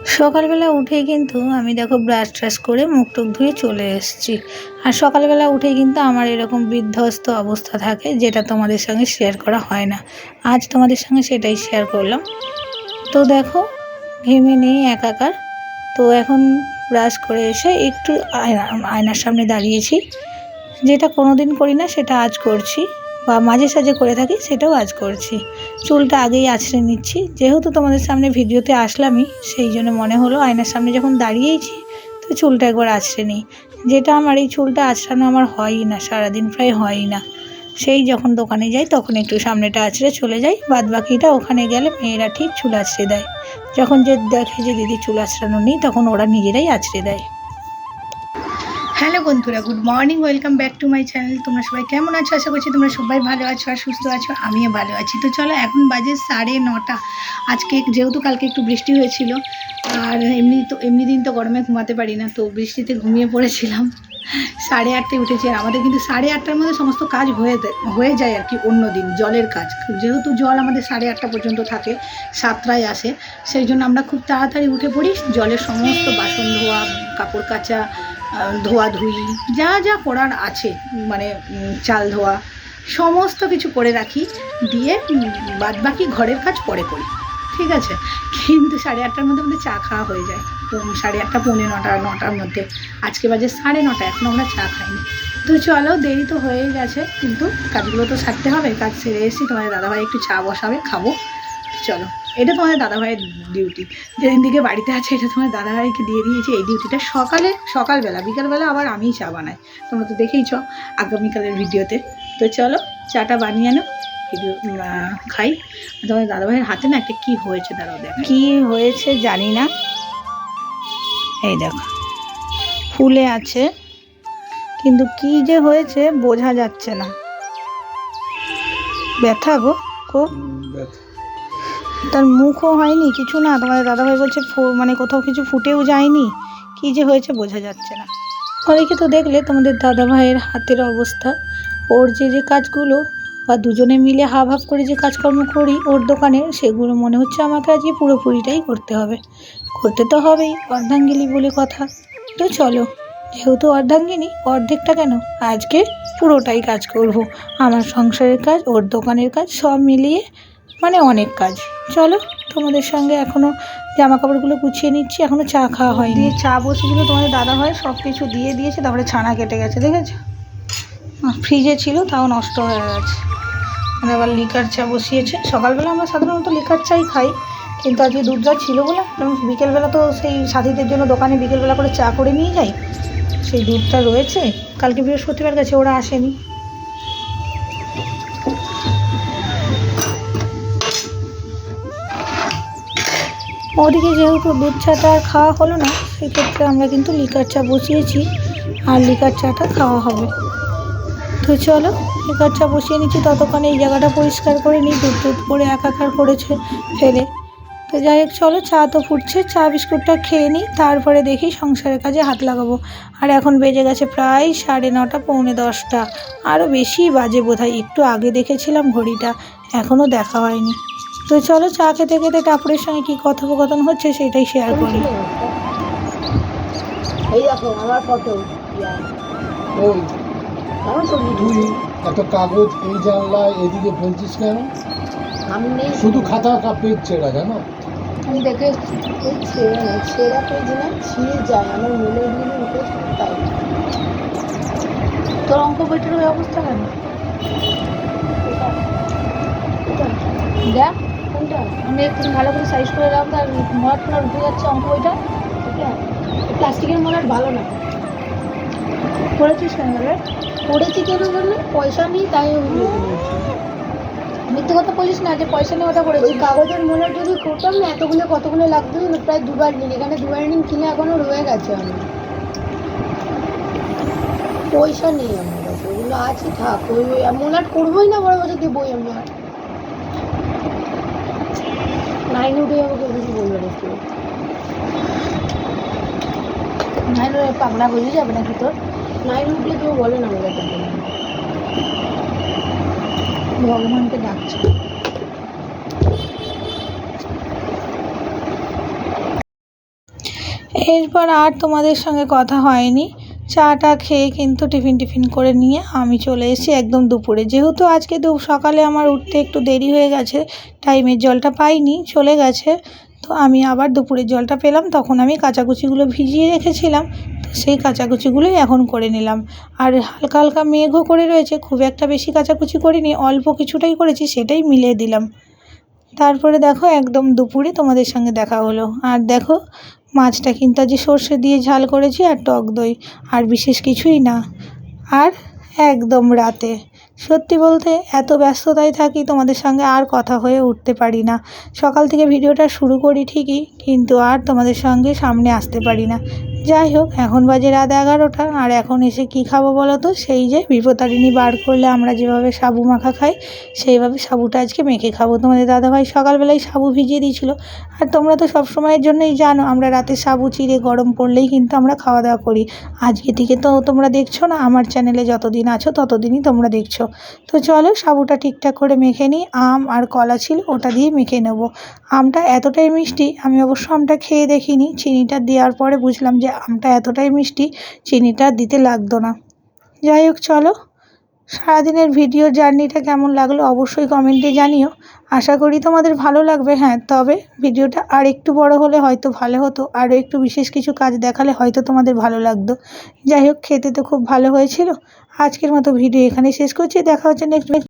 সকালবেলা উঠেই কিন্তু আমি দেখো ব্রাশ ট্রাশ করে মুখ টুক ধুয়ে চলে এসেছি। আর সকালবেলা উঠেই কিন্তু আমার এরকম বিধ্বস্ত অবস্থা থাকে যেটা তোমাদের সঙ্গে শেয়ার করা হয় না। আজ তোমাদের সঙ্গে সেটাই শেয়ার করলাম। তো দেখো, ঘেমে নেই একাকার। তো এখন ব্রাশ করে এসে একটু আয়না আয়নার সামনে দাঁড়িয়েছি। যেটা কোনো দিন করি না, সেটা আজ করছি। বা মাঝে সাঝে করে থাকি, সেটাও আজ করছি। চুলটা আগেই আছড়ে নিচ্ছি। যেহেতু তোমাদের সামনে ভিডিওতে আসলামই, সেই জন্য মনে হলো আয়নার সামনে যখন দাঁড়িয়েইছি, তো চুলটা একবার আছড়ে নিই। যেটা আমার এই চুলটা আছড়ানো আমার হয়ই না, সারাদিন প্রায় হয়ই না। সেই যখন দোকানে যাই, তখন একটু সামনেটা আছড়ে চলে যাই বাদ বাকিটা ওখানে গেলে মেয়েরা ঠিক চুল আছড়ে দেয়। যখন যে দেখে যে দিদি চুল আছড়ানো নেই, তখন ওরা নিজেরাই আছড়ে দেয়। হ্যালো বন্ধুরা, good morning, welcome back to my channel. তোমরা সবাই কেমন আছো? আশা করছি তোমরা সবাই ভালো আছো আর সুস্থ আছো, আমিও ভালো আছি। তো চলো, এখন বাজে সাড়ে নটা। আজকে যেহেতু কালকে একটু বৃষ্টি হয়েছিল, আর এমনি তো এমনি দিন তো গরমে ঘুমাতে পারি না, তো বৃষ্টিতে ঘুমিয়ে পড়েছিলাম। সাড়ে আটটায় উঠেছি আর আমাদের কিন্তু সাড়ে আটটার মধ্যে সমস্ত কাজ হয়ে হয়ে যায় আর কি অন্য দিন জলের কাজ। যেহেতু জল আমাদের সাড়ে আটটা পর্যন্ত থাকে সাতটায় আসে সেই জন্য আমরা খুব তাড়াতাড়ি উঠে পড়ি জলের সমস্ত বাসন ধোয়া কাপড় কাচা আহ, ধোয়াধুয়ি যা যা করার আছে মানে চাল ধোয়া সমস্ত কিছু করে রাখি দিয়ে বাদ বাকি ঘরের কাজ পরে করি। ঠিক আছে? কিন্তু সাড়ে আটটার মধ্যে আমাদের চা খাওয়া হয়ে যায়। সাড়ে আটটা, পৌনে নটা, নটার মধ্যে। আজকে বাজে সাড়ে নটা এখনও আমরা চা খাইনি। তো চলো, দেরি তো হয়েই গেছে, কিন্তু কাজগুলো তো সারতে হবে, কাজ সেরে এসেছি। তোমাদের দাদাভাই একটু চা বসাবে, খাব। চলো, এটা তোমাদের দাদাভাইয়ের ডিউটি যেদিন দিকে বাড়িতে আছে, এটা তোমার দাদাভাইকে দিয়ে দিয়েছি। এই ডিউটিটা সকালে, সকালবেলা, বিকালবেলা আবার আমিই চা বানাই। তোমরা তো দেখেইছ আগামীকালের ভিডিওতে তো চলো, চাটা বানিয়ে আনো খাই। আর তোমাদের দাদাভাইয়ের হাতে না একটা কী হয়েছে, দাঁড়াও দেখ। কী হয়েছে জানি না। এই দেখো, ফুলে আছে, কিন্তু কি যে হয়েছে বোঝা যাচ্ছে না। ব্যথা গো, খুব। তার মুখও হয়নি, কিছু না। তোমাদের দাদাভাই বলছে মানে কোথাও কিছু ফুটেও যায়নি। কি যে হয়েছে বোঝা যাচ্ছে না। অনেকে তো দেখলে তোমাদের দাদাভাইয়ের হাতের অবস্থা, ওর যে যে কাজগুলো বা দুজনে মিলে হাফ হাফ করে যে কাজকর্ম করি ওর দোকানে, সেগুলো মনে হচ্ছে আমাকে আজকে পুরোপুরিটাই করতে হবে। করতে তো হবেই, অর্ধাঙ্গিনী বলে কথা। তো চলো, যেহেতু অর্ধাঙ্গিনী, অর্ধেকটা কেন? আজকে পুরোটাই কাজ করব। আমার সংসারের কাজ, ওর দোকানের কাজ, সব মিলিয়ে মানে অনেক কাজ। চলো, তোমাদের সঙ্গে এখনও জামা কাপড়গুলো গুছিয়ে নিচ্ছি এখনও চা খাওয়া হয়নি। দিয়ে চা বসেছিল, তোমাদের দাদা হয় সব কিছু দিয়ে দিয়েছে, তারপরে ছানা কেটে গেছে, দেখেছ? ফ্রিজে ছিল, তাও নষ্ট হয়ে গেছে। আর আবার লিকার চা বসিয়েছে। সকালবেলা আমরা সাধারণত লিকার চাই খাই, কিন্তু আজকে দুধ চা ছিল বলে, এবং বিকেলবেলা তো সেই সাথীদের জন্য দোকানে বিকেলবেলা করে চা করে নিয়ে যাই। সেই দুধটা রয়েছে। কালকে বৃহস্পতিবার গেছে, ওরা আসেনি। ওদিকে যেহেতু দুধ চাটা আর খাওয়া হলো না, সেক্ষেত্রে আমরা কিন্তু লিকার চা বসিয়েছি, আর লিকার চাটা খাওয়া হবে। তো চলো। লিকার চা বসিয়ে নিচ্ছি, ততক্ষণে এই জায়গাটা পরিষ্কার করে নিই দুধ দুধ করে একাকার করেছে ফেলে। তো যাই হোক, চলো, চা তো ফুটছে, চা বিস্কুটটা খেয়ে নিই, তারপরে দেখি সংসারের কাজে হাত লাগাবো। আর এখন বেজে গেছে প্রায় সাড়ে নটা, পৌনে দশটা। আরও বেশি বাজে বোধহয়, একটু আগে দেখেছিলাম ঘড়িটা এখনও দেখা হয়নি। তো চলো, চা খেতে খেতে টাপুরের সঙ্গে কী কথোপকথন হচ্ছে সেটাই শেয়ার করি। এই দেখো, আমার ফটো আমার তুই এত কাগজ এই জানলায় এদিকে ফেলছিস কেন? আমি শুধু খাতা কাপের ছেঁড়া জানো? আমি দেখে ছেঁড়া না ছেঁড়া পেজ না ছিঁড়ে যায় আমার মনে দিলে উঠে তাই। তোর অঙ্ক বইটার ওই অবস্থা কেন? দেখ কোনটা? আমি একটু ভালো করে সাইজ করে রাখব তার মরাট ফোনার উঠে যাচ্ছে অঙ্ক বইটা। প্লাস্টিকের মলাট ভালো না। করেছিস কেন পড়েছি কেন বললে? পয়সা নেই, তাই বলছি। মিথ্যে কথা বলিস না যে পয়সা নিয়ে ওটা ওই করেছিস কাগজের মলাট যদি করতাম না, এতগুলো কতগুলো লাগতো প্রায় দুবার নিন এখানে দুবার নিন, কিনে এখনও রয়ে গেছে আমি পয়সা নেই আমার কাছে ওগুলো আছে, থাক। ওই ওই মনে আর করবোই না, বড় বছর দেবোই আমি আর। নাইন উঠে কেউ কিছু বলবে না নাইলে পাগলা বুঝে যাবে নাকি তোর? উঠলে কেউ বলে না ভগবানকে ডাকছে। এরপর আর তোমাদের সঙ্গে কথা হয়নি। চাটা খেয়ে কিন্তু টিফিন টিফিন করে নিয়ে আমি চলে এসেছি একদম দুপুরে। যেহেতু আজকে দু সকালে আমার উঠতে একটু দেরি হয়ে গেছে, টাইমের জলটা পাইনি, চলে গেছে। তো আমি আবার দুপুরের জলটা পেলাম, তখন আমি কাচাকুচিগুলো ভিজিয়ে রেখেছিলাম। সেই কাচাকুচিগুলোই এখন করে নিলাম। আর হালকা হালকা মেঘও করে রয়েছে, খুব একটা বেশি কাচাকুচি করিনি, অল্প কিছুটাই করেছি, সেটাই মিলিয়ে দিলাম। তারপরে দেখো একদম দুপুরে তোমাদের সঙ্গে দেখা হলো। আর দেখো মাছটা কিন্তু আজ সর্ষে দিয়ে ঝাল করেছি আর টক দই, আর বিশেষ কিছুই না। আর একদম রাতে। সত্যি বলতে এত ব্যস্ততায় থাকি, তোমাদের সঙ্গে আর কথা হয়ে উঠতে পারি না। সকাল থেকে ভিডিওটা শুরু করি ঠিকই, কিন্তু আর তোমাদের সঙ্গে সামনে আসতে পারি না। যাই হোক, এখন বাজে রাত এগারোটা, আর এখন এসে কি খাব বলো তো? সেই যে বিপতারিণী বার করলে আমরা যেভাবে সাবু মাখা খাই, সেইভাবে সাবুটা আজকে মেখে খাব। তোমাদের দাদাভাই সকালবেলায় সাবু ভিজিয়ে দিয়েছিল। আর তোমরা তো সব সময়ের জন্যই জানো, আমরা রাতে সাবু চিড়ে গরম পড়লেই কিন্তু আমরা খাওয়া দাওয়া করি। আজকে থেকে তো তোমরা দেখছ না, আমার চ্যানেলে যতদিন আছো ততদিনই তোমরা দেখছ। তো চলো, সাবুটা ঠিকঠাক করে মেখে নিই। আম আর কলা ছিল, ওটা দিয়ে মেখে নেব। আমটা এতটাই মিষ্টি, আমি অবশ্য আমটা খেয়ে দেখিনি। চিনিটা দেওয়ার পরে বুঝলাম যে আমটা এতটাই মিষ্টি, চিনিটা দিতে লাগতো না। যাই হোক, চলো। সারাদিনের ভিডিও জার্নিটা কেমন লাগল অবশ্যই কমেন্টে জানিও। আশা করি তোমাদের ভালো লাগবে হ্যাঁ তবে ভিডিওটা আর একটু বড় হলে হয়তো ভালো হতো আরও একটু বিশেষ কিছু কাজ দেখালে হয়তো তোমাদের ভালো লাগতো। যাই হোক, খেতে তো খুব ভালো হয়েছিল। আজকের মতো ভিডিও এখানে শেষ করছি, দেখা হচ্ছে নেক্সট